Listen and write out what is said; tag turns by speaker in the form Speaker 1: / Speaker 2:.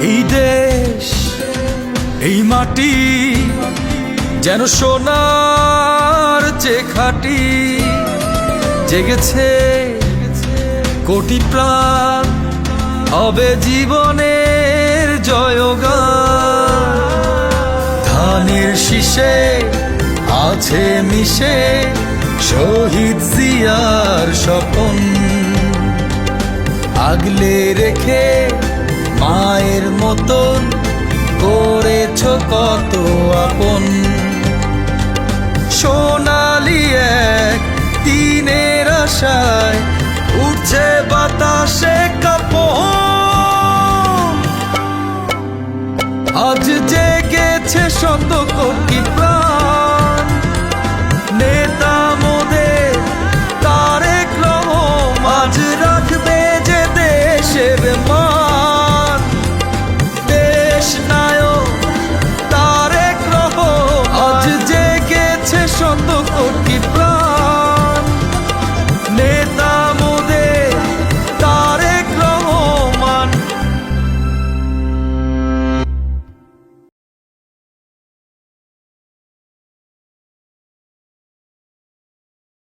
Speaker 1: এই দেশ, এই মাটি যেন সোনার যে খাটি জেগেছে, কোটি প্রাণ হবে জীবনের জয়গান। ধানের শীষে আছে মিশে শহীদ জিয়ার স্বপন। আগলে রেখে মতন করেছ কত আপন। সোনালি এক দিনের আশায় উঠছে বাতাসে কাপন। আজ জেগেছে শত কোটি প্রাণ।